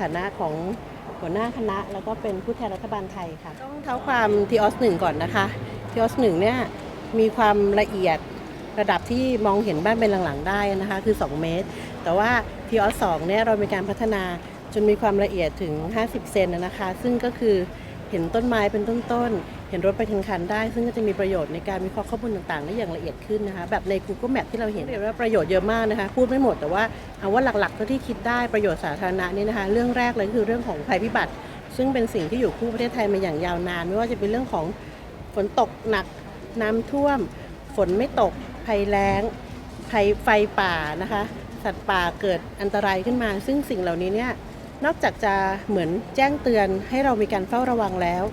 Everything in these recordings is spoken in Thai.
ฐานะของหัวหน้าคณะ แล้วก็เป็นผู้แทนรัฐบาลไทยค่ะ ต้องเท้าความทีออสหนึ่งก่อนนะคะทีออสหนึ่งเนี่ยมีความละเอียดระดับที่มองเห็นบ้านเป็นหลังๆได้นะคะคือ 2 เมตร แต่ว่าทีออสสองเนี่ยเรามีการพัฒนาจนมีความละเอียดถึง 50 เซนนะนะคะ ซึ่งก็คือเห็นต้นไม้เป็นต้นๆ เห็นรถไปถึงคันได้ ซึ่งก็จะมีประโยชน์ในการวิเคราะห์ข้อมูลต่างๆ ได้อย่างละเอียดขึ้นนะคะ แบบใน Google Map ที่เราเห็นเรียกว่าประโยชน์เยอะมากนะคะ พูดไม่หมดแต่ว่าเอาว่าหลักๆเท่าที่คิดได้ประโยชน์สาธารณะนี่นะคะ เรื่องแรกเลยคือเรื่องของภัยพิบัติ ซึ่งเป็นสิ่งที่อยู่คู่ประเทศไทยมาอย่างยาวนาน ไม่ว่าจะเป็นเรื่องของฝนตกหนักน้ำท่วม ฝนไม่ตกภัยแล้งภัยไฟป่านะคะ สัตว์ป่าเกิดอันตรายขึ้นมา ซึ่งสิ่งเหล่านี้เนี่ยนอกจากจะเหมือนแจ้งเตือนให้เรามีการเฝ้าระวังแล้ว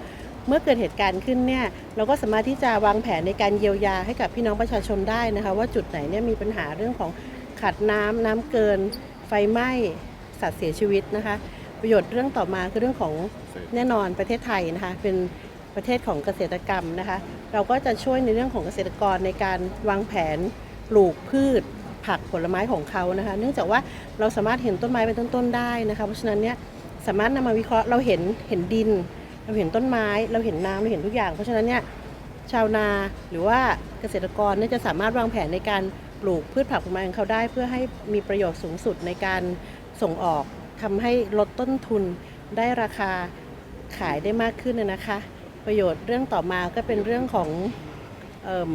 เมื่อเกิดเหตุการณ์ขึ้นเนี่ยเราก็สามารถที่จะวางแผนในการเยียวยาให้กับพี่น้องประชาชนได้นะคะ ว่าจุดไหนเนี่ยมีปัญหาเรื่องของขาดน้ำน้ำเกิน ไฟไหม้สัตว์เสียชีวิตนะคะ ประโยชน์เรื่องต่อมาคือเรื่องของแน่นอนประเทศไทยนะคะเป็นประเทศของเกษตรกรรมนะคะ เราก็จะช่วยในเรื่องของเกษตรกรในการวางแผนปลูกพืช ผักผลไม้ของเขานะคะ เนื่องจากว่าเราสามารถเห็นต้นไม้เป็นต้นๆได้นะคะ เพราะฉะนั้นเนี่ยสามารถนำมาวิเคราะห์เราเห็นเห็นดิน เราเห็นต้นไม้เราเห็นน้ำเราเห็นทุกอย่าง เพราะฉะนั้นเนี่ยชาวนาหรือว่าเกษตรกรเนี่ยจะสามารถวางแผนในการปลูกพืชผักผลไม้ของเขาได้ เพื่อให้มีประโยชน์สูงสุดในการส่งออกทำให้ลดต้นทุนได้ราคาขายได้มากขึ้นนะคะ ประโยชน์เรื่องต่อมาก็เป็นเรื่องของเอิ่ม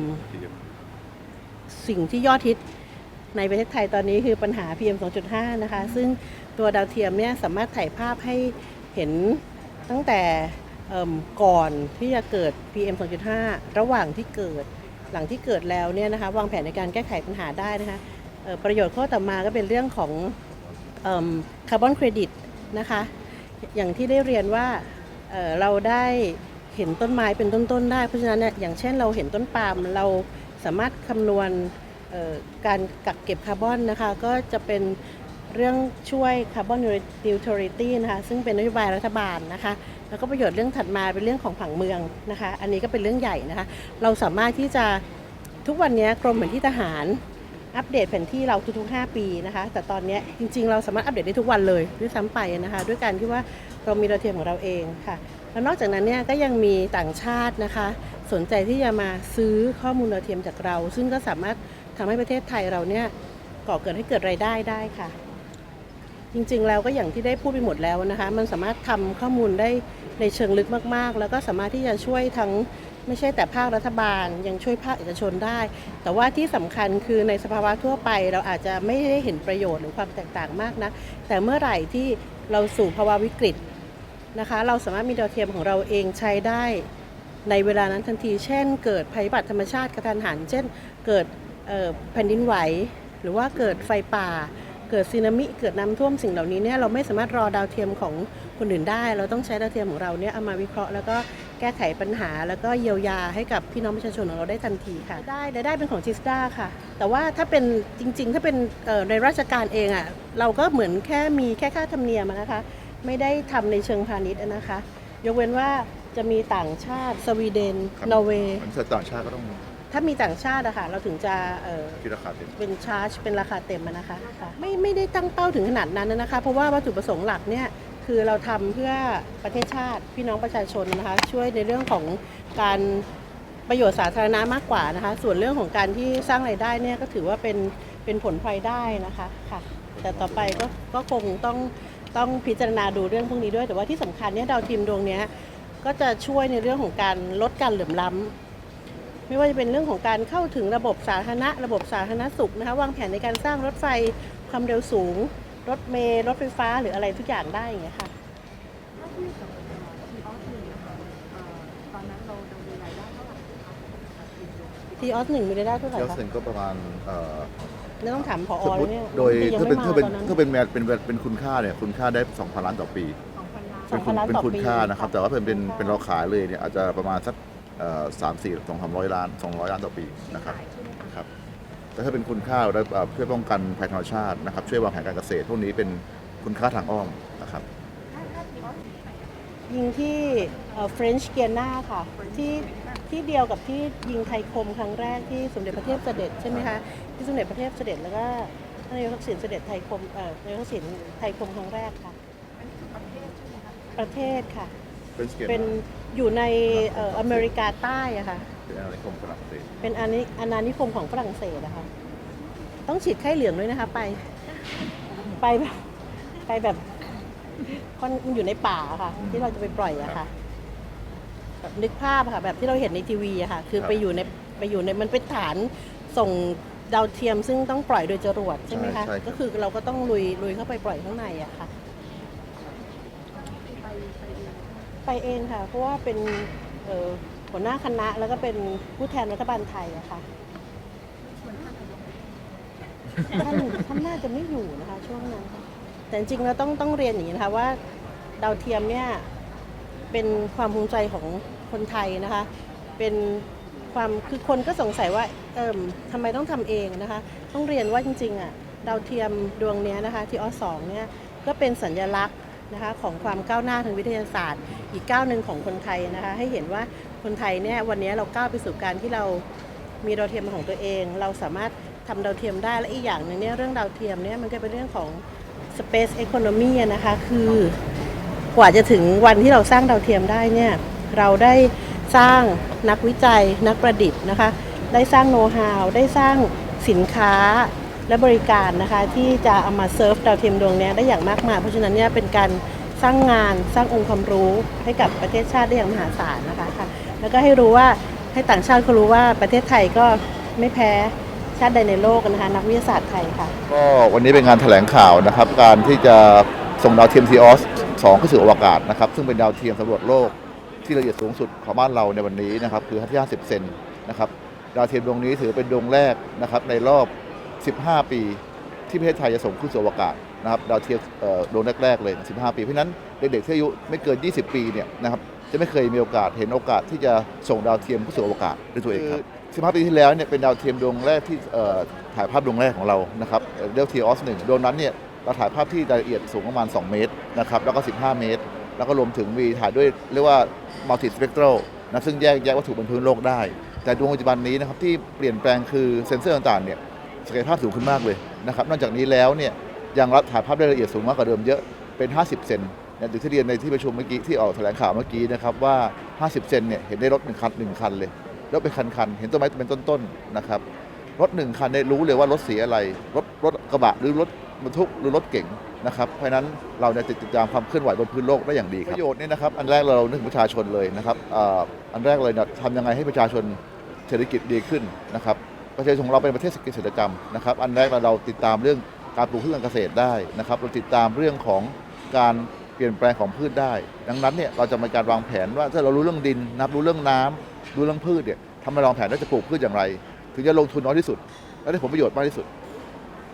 สิ่งที่ยอดฮิตในประเทศไทยตอนนี้คือปัญหา PM 2.5 นะคะ ซึ่งตัวดาวเทียมเนี่ยสามารถถ่ายภาพให้เห็น ตั้งแต่ก่อนที่จะเกิด PM 2.5 ระหว่างที่เกิดหลังที่เกิดแล้วเนี่ยนะคะวางแผนในการแก้ไขปัญหาได้นะคะประโยชน์ข้อต่อมาก็เป็นเรื่องของคาร์บอนเครดิตนะคะอย่างที่ได้เรียนว่าเเราได้เห็นต้นไม้เป็นต้นๆได้ เพราะฉะนั้นเนี่ยอย่างเช่นเราเห็นต้นปาล์มเราสามารถคำนวณการกักเก็บคาร์บอนนะคะก็จะเป็น เรื่องช่วยคาร์บอนนิวทริตี้นะคะซึ่งเป็นนโยบายรัฐบาลนะคะแล้วก็ประโยชน์เรื่องถัดมาเป็นเรื่องของผังเมืองนะคะอันนี้ก็เป็นเรื่องใหญ่นะคะเราสามารถที่จะทุกวันนี้กรมแผนที่ทหารอัปเดตแผนที่เราทุกๆ 5 ปีนะคะ แต่ตอนนี้จริงๆ เราสามารถอัปเดตได้ทุกวันเลยด้วยซ้ำไปนะคะ ด้วยการที่ว่าเรามีดาวเทียมของเราเองค่ะ แล้วนอกจากนั้นเนี่ยก็ยังมีต่างชาตินะคะ สนใจที่จะมาซื้อข้อมูลดาวเทียมจากเรา ซึ่งก็สามารถทำให้ประเทศไทยเราเนี่ยก่อเกิดให้เกิดรายได้ได้ค่ะ จริงๆ แล้วก็อย่างที่ได้พูดไปหมดแล้วนะคะ มันสามารถทำข้อมูลได้ในเชิงลึกมากๆ แล้วก็สามารถที่จะช่วยทั้งไม่ใช่แต่ภาครัฐบาล ยังช่วยภาคเอกชนได้ แต่ว่าที่สำคัญคือในสภาวะทั่วไปเราอาจจะไม่ได้เห็นประโยชน์หรือความแตกต่างมากนะแต่เมื่อไหร่ที่เราสู่ภาวะวิกฤตนะคะ เราสามารถมีดาวเทียมของเราเองใช้ได้ในเวลานั้นทันที เช่น เกิดภัยพิบัติธรรมชาติกระทันหัน เช่น เกิดแผ่นดินไหว หรือว่าเกิดไฟป่า เกิดสึนามิเกิดน้ำท่วมสิ่งเหล่านี้เนี่ยเราไม่สามารถรอดาวเทียมของคนอื่นได้ เราต้องใช้ดาวเทียมของเราเนี่ยเอามาวิเคราะห์แล้วก็แก้ไขปัญหา แล้วก็เยียวยาให้กับพี่น้องประชาชนของเราได้ทันทีค่ะ ได้รายได้เป็นของจิสตาค่ะ แต่ว่าถ้าเป็นจริง ๆ ถ้าเป็นเอ่อในราชการเองอะ่ะเราก็เหมือนแค่มีแค่ค่าธรรมเนียมอะนะคะ ไม่ได้ทำในเชิงพาณิชย์อะนะคะ ยกเว้นว่าจะมีต่างชาติสวีเดนครับนอร์เวย์มันต่างชาติก็ต้อง ถ้ามีต่างชาติอะค่ะเราถึงจะเอ่อคิดราคาเต็ม เป็นชาร์จเป็นราคาเต็มอะนะคะค่ะไม่ไม่ได้ตั้งเป้าถึงขนาดนั้นนะคะ เพราะว่าวัตถุประสงค์หลักเนี่ยคือเราทำเพื่อประเทศชาติพี่น้องประชาชนนะคะ ช่วยในเรื่องของการประโยชน์สาธารณะมากกว่านะคะ ส่วนเรื่องของการที่สร้างรายได้เนี่ยก็ถือว่าเป็นเป็นผลพลอยได้นะคะค่ะ แต่ต่อไปก็ก็คงต้องต้องพิจารณาดูเรื่องพวกนี้ด้วย แต่ว่าที่สำคัญเนี่ยดาวเทียมดวงเนี้ย ก็จะช่วยในเรื่องของการลดการเหลื่อมล้ำ ไม่ว่าจะเป็นเรื่องของการเข้าถึงระบบสาธารณะ ระบบสาธารณสุขนะคะวางแผนในการสร้างรถไฟความเร็วสูง รถเมล์รถไฟฟ้าหรืออะไรทุกอย่างได้อย่างเงี้ยค่ะถ้าเทียบกับทีออสหนึ่งนะคะเอ่อตอนนั้นเราเรามีรายได้เท่าไหร่คะทีออสหนึ่งมีรายได้เท่าไหร่เที่ยวคะเซนก็ประมาณเอ่อนี่ต้องถามผอสมมติเนี่ยโดยยังถ้าไม่เป็นมาถ้าเป็นตอนนั้น ถ้าเป็นแมทเป็นเป็นคุณค่าเนี่ยคุณค่าได้2,000ล้านต่อปี สองพันล้านสองพันล้านเป็นต่อคุณปีค่านะครับ ค่ะแต่ว่าเป็นเป็นคุณค่าเป็นเราขายเลยเนี่ยอาจจะประมาณสัก สามสี่สองสามร้อยล้านสองร้อยล้านต่อปีนะครับขายใช่ไหมคะครับแต่ถ้าเป็นคุณค่าเราได้เอ่อช่วยป้องกันภัยธรรมชาตินะครับช่วยวางแผนการเกษตรพวกนี้เป็นคุณค่าทางอ้อมนะครับถ้าถ้าทีออสยิงที่เฟรนช์เกียนาค่ะที่ที่เดียวกับที่ยิงไทยคมครั้งแรกที่สมเด็จพระเทพเสด็จใช่ไหมคะที่สมเด็จพระเทพเสด็จแล้วก็ท่านนายกทักษิณเสด็จไทยคมเอ่อนายกทักษิณไทยคมครั้งแรกค่ะอันนี้คือประเทศใช่ไหมคะประ เทศค่ะเป็นสเกตเป็นอยู่ในเอ่ออเมริกาใต้อะค่ะ เป็นอาณานิคมฝรั่งเศสเป็นอาณานิอาณานิคมของฝรั่งเศสนะคะ ต้องฉีดไข้เหลืองด้วยนะคะ ไป ไปแบบไปแบบค่อนมันอยู่ในป่าอะค่ะ ที่เราจะไปปล่อยอะค่ะแบบนึกภาพอะค่ะ แบบที่เราเห็นในทีวีอะค่ะ คือไปอยู่ในไปอยู่ในมันเป็นฐานส่งดาวเทียมซึ่งต้องปล่อยโดยจรวดใช่ไหมคะ ก็คือเราก็ต้องลุยลุยเข้าไปปล่อยข้างในอะค่ะ ไปไปเอง ไปเองค่ะ เพราะว่าเป็นหัวหน้าคณะแล้วก็เป็นผู้แทนรัฐบาลไทยอะค่ะท่านน่านน่าจะไม่อยู่นะคะ ช่วงนั้นค่ะแต่จริงๆเราต้องต้องเรียนอย่างนี้นะคะว่าดาวเทียมเนี่ยเป็นความภูมิใจของคนไทยนะคะ เป็นความคือคนก็สงสัยว่าเอิมทำไมต้องทำเองนะคะ ต้องเรียนว่าจริงๆอะดาวเทียมดวงนี้นะคะที่อสองเนี่ยก็เป็นสัญลักษณ์ นะคะของความก้าวหน้าทางวิทยาศาสตร์ อีกก้าวหนึ่งของคนไทยนะคะให้เห็นว่าคนไทยเนี่ยวันนี้เราก้าวไปสู่การที่เรามีดาวเทียมของตัวเอง เราสามารถทำดาวเทียมได้และอีกอย่างหนึ่งเนี่ยเรื่องดาวเทียมเนี่ยมันก็เป็นเรื่องของ Space Economy นะคะคือกว่าจะถึงวันที่เราสร้างดาวเทียมได้เนี่ยเราได้สร้างนักวิจัยนักประดิษฐ์นะคะได้สร้างโน้ตฮาวได้สร้างสินค้า และบริการนะคะที่จะเอามาเซิร์ฟดาวเทียมดวงนี้ได้อย่างมากมาย เพราะฉะนั้นเนี่ยเป็นการสร้างงานสร้างองค์ความรู้ให้กับประเทศชาติได้อย่างมหาศาลนะคะค่ะแล้วก็ให้รู้ว่าให้ต่างชาติเขารู้ว่าประเทศไทยก็ไม่แพ้ชาติใดในโลกนะคะนักวิทยาศาสตร์ไทยค่ะก็วันนี้เป็นงานแถลงข่าวนะครับ การที่จะส่งดาวเทียมทีออส2ขึ้นสู่อวกาศนะครับซึ่งเป็นดาวเทียมสำรวจโลกที่ละเอียดสูงสุดของบ้านเราในวันนี้นะครับคือ 50เซนนะครับดาวเทียมดวงนี้ถือเป็นดวงแรกนะครับในรอบ 15 ปีที่ประเทศไทยจะส่งขึ้นสู่อวกาศนะครับดาวเทียมเอ่อดวงแรกๆเลย 15 ปี เพราะฉะนั้นเด็กๆที่อายุไม่เกิน 20 ปีเนี่ยนะครับจะไม่เคยมีโอกาสเห็นโอกาสที่จะส่งดาวเทียมขึ้นสู่อวกาศด้วยตัวเองครับ15 ปีที่แล้วเนี่ยเป็นดาวเทียมดวงแรกที่เอ่อถ่ายภาพดวงแรกของเรานะครับเรียกทีออสหนึ่งดวงนั้นเนี่ยเราถ่ายภาพที่รายละเอียดสูงประมาณ 2 เมตรนะครับแล้วก็ 15 เมตร แล้วก็รวมถึงมีถ่ายด้วยเรียกว่ามัลติสเปก r a l นะซึ่งแยกแยะวัตถุบนพื้นโลกได้ แต่ดวงปัจจุบันนี้นะครับที่เปลี่ยนแปลงคือเซ็นเซอร์ต่างๆเนี่ย ศักยภาพสูงขึ้นมากเลยนะครับ นอกจากนี้แล้วเนี่ยยังรับถ่ายภาพได้ละเอียดสูงมากกว่าเดิมเยอะเป็น 50 เซนเนี่ยอย่างที่เรียนในที่ประชุมเมื่อกี้ที่ออกแถลงข่าวเมื่อกี้นะครับว่า 50 เซนเนี่ยเห็นได้รถหนึ่งคันหนึ่งคันเลยรถเป็นคันๆเห็นต้นไม้เป็นต้นๆนะครับรถหนึ่งคันเนี่ยรู้เลยว่ารถสีอะไร รถรถกระบะหรือรถบรรทุกหรือรถเก๋งนะครับเพราะนั้นเราเนี่ยติดตามความเคลื่อนไหวบนพื้นโลกได้อย่างดีครับประโยชน์เนี่ยนะครับอันแรกเรานึกถึงประชาชนเลยนะครับอันแรกเลยเนี่ยทำยังไงให้ประชาชนเศรษฐกิจดีขึ้นนะครับ ประชาชนของเราเป็นประเทศเกษตรกรรมนะครับ อันแรกเราติดตามเรื่องการปลูกพืชการเกษตรได้นะครับ เราติดตามเรื่องของการเปลี่ยนแปลงของพืชได้ ดังนั้นเนี่ยเราจะมีการวางแผนว่าถ้าเรารู้เรื่องดินนับรู้เรื่องน้ำรู้เรื่องพืชเนี่ยทำให้วางแผนว่าจะปลูกพืชอย่างไร ถึงจะลงทุนน้อยที่สุด และได้ผลประโยชน์มากที่สุด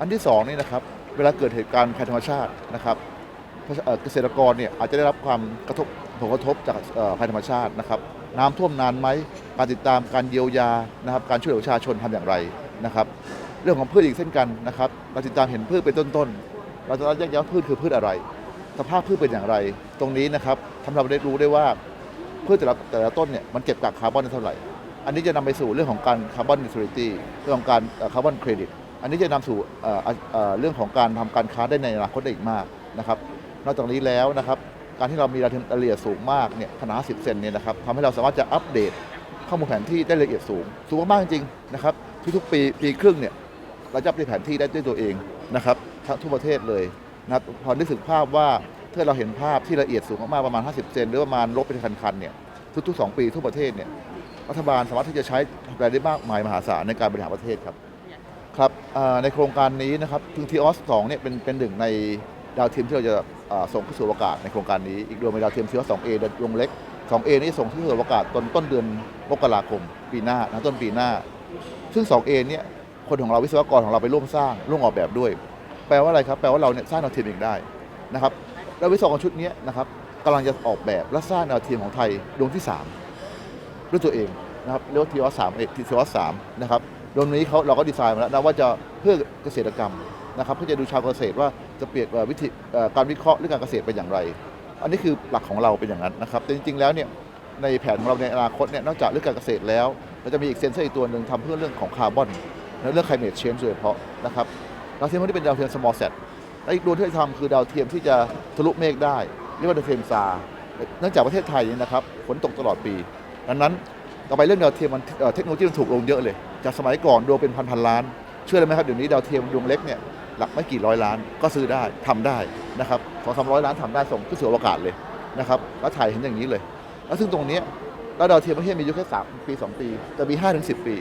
อันที่สองนี่นะครับเวลาเกิดเหตุการณ์ภัยธรรมชาตินะครับเกษตรกรเนี่ยอาจจะได้รับความกระทบผลกระทบจากภัยธรรมชาตินะครับ น้ำท่วมนานไหมการติดตามการเยียวยานะครับการช่วยเหลือประชาชนทำอย่างไรนะครับ เรื่องของพืชอีกเช่นกันนะครับเราติดตามเห็นพืชเป็นต้นๆเราจะแยกแยะว่าพืชคือพืชอะไร สภาพพืชเป็นอย่างไร ตรงนี้นะครับทำให้เราได้รู้ได้ว่าพืชแต่ละแต่ละต้นเนี่ยมันเก็บกักคาร์บอนได้เท่าไหร่ อันนี้จะนำไปสู่เรื่องของการคาร์บอนนิวทริตี้เรื่องของการคาร์บอนเครดิต อันนี้จะนำสู่เรื่องของการทำการค้าได้ในอนาคตได้อีกมากนะครับ นอกจากนี้แล้วนะครับ การที่เรามีรายละเอียดสูงมากเนี่ยขนาด 10 เซนเนี่ยนะครับทำให้เราสามารถจะอัปเดตข้อมูลแผนที่ได้ละเอียดสูง สูงมากๆจริงนะครับทุกๆปีปีครึ่งเนี่ยเราจะอัปเดตแผนที่ได้ด้วยตัวเองนะครับทั้งทั่วประเทศเลยนะครับพอนึกถึงภาพว่าถ้าเราเห็นภาพที่ละเอียดสูงมากๆประมาณ 50 เซนหรือประมาณลบเป็นคันๆเนี่ยทุกๆ 2 ปีทั่วประเทศเนี่ยรัฐบาลสามารถที่จะใช้ทำอะไรได้มากมายมหาศาลในการบริหารประเทศครับครับในโครงการนี้นะครับทึงทีออสสองเนี่ยเป็นเป็นหนึ่งใน ดาวเทียมที่เราจะส่งขึ้นสู่อวกาศในโครงการนี้ อีกดวงเป็นดาวเทียมทีออสสองเอดวงเล็กสองเอนี่ส่งขึ้นสู่อวกาศต้นต้นเดือนมกราคม ปีหน้านะต้นปีหน้า ซึ่ง 2A เนี่ยคนของเราวิศวกรของเราไปร่วมสร้างร่วมออกแบบด้วย แปลว่าอะไรครับแปลว่าเราเนี่ยสร้างดาวเทียมเองได้นะครับแล้ววิศวกรชุดนี้นะครับกำลังจะออกแบบและสร้างดาวเทียมของไทยดวงที่ 3 ด้วยตัวเองนะครับเรียกว่าทีออสสามเอทีออสสามนะครับรวมนี้เขาเราก็ดีไซน์มาแล้วนะว่าจะเพื่อเกษตรกรรม นะครับเพื่อจะดูชาวเกษตรว่าจะเปลี่ยนวิธีการวิเคราะห์เรื่องการเกษตรเป็นอย่างไร อันนี้คือหลักของเราเป็นอย่างนั้นนะครับแต่จริงๆแล้วเนี่ยในแผนของเราในอนาคตเนี่ยนอกจากเรื่องการเกษตรแล้วเราจะมีอีกเซนเซอร์อีกตัวหนึ่งทำเพื่อเรื่องของคาร์บอนและเรื่อง climate change โดยเฉพาะนะครับดาวเทียมพวกนี้เป็นดาวเทียม small set และอีกดวงที่จะทำคือดาวเทียมที่จะทะลุเมฆได้เรียกว่าดาวเทียมซาเนื่องจากประเทศไทยเนี่ยนะครับฝนตกตลอดปีดังนั้นต่อไปเรื่องดาวเทียมมันเทคโนโลยีมันถูกลงเยอะเลย จากสมัยก่อนดวงเป็นพันพันๆล้าน เชื่อเลยไหมครับเดี๋ยวนี้ดาวเทียมดวงเล็กเนี่ย หลักไม่กี่ร้อยล้านก็ซื้อได้ทำได้นะครับสองสามร้อยล้านทำได้ส่งขึ้นสู่อวกาศเลยนะครับแล้วถ่ายเห็นอย่างนี้เลย แล้วซึ่งตรงนี้แล้วดาวเทียมไม่ใช่มีอายุแค่สามปีสองปี แต่มีห้าถึงสิบปี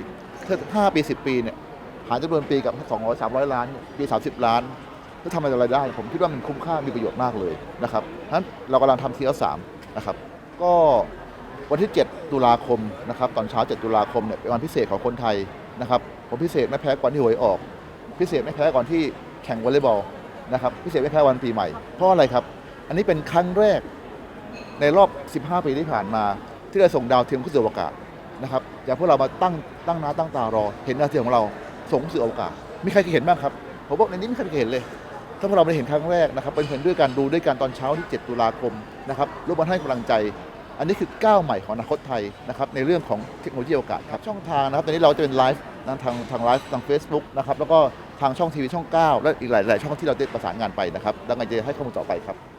ถ้าห้าปีสิบปีเนี่ยหารจำนวนปีกับสองร้อยสามร้อยล้าน ปีสามสิบล้านถ้าทำอะไรได้ ผมคิดว่ามันคุ้มค่ามีประโยชน์มากเลยนะครับนั้นเรากำลังทำทีละสามนะครับก็วันที่ 7 ตุลาคมนะครับตอนเช้า 7 ตุลาคมเนี่ยเป็นวันพิเศษของคนไทยนะครับผมพิเศษไม่แพ้ก่อนที่หวยออก พิเศษไม่แพ้ก่อนที่ แข่งวอลเลย์บอลนะครับพิเศษไม่แพ้วันปีใหม่ เพราะอะไรครับ อันนี้เป็นครั้งแรกในรอบ 15 ปีที่ผ่านมา ที่เราส่งดาวเทียมขึ้นสู่อวกาศนะครับอยางพวกเรามาตั้งตั้งน้าตั้งตารอ เห็นดาวเทียมของเราส่งสู่อวกาศมีใครเคยเห็นบ้างครับผมบอกในนี้ไม่เคยเห็นเลย ถ้าพวกเราได้เห็นครั้งแรกนะครับเป็นเห็นด้วยกันดูด้วยกันตอนเช้าที่ 7 ตุลาคมนะครับร่วมกันให้กำลังใจ อันนี้คือก้าวใหม่ของอนาคตไทยนะครับในเรื่องของเทคโนโลยีอวกาศครับช่องทางนะครับตอนนี้เราจะเป็นไลฟ์ทางทางไลฟ์ทาง Facebook นะครับแล้วก็ ทางช่องทีวีช่อง 9 และอีกหลาย ๆ ช่องที่เราได้ประสานงานไปนะครับ แล้วไงจะให้ข้อมูลต่อไปครับ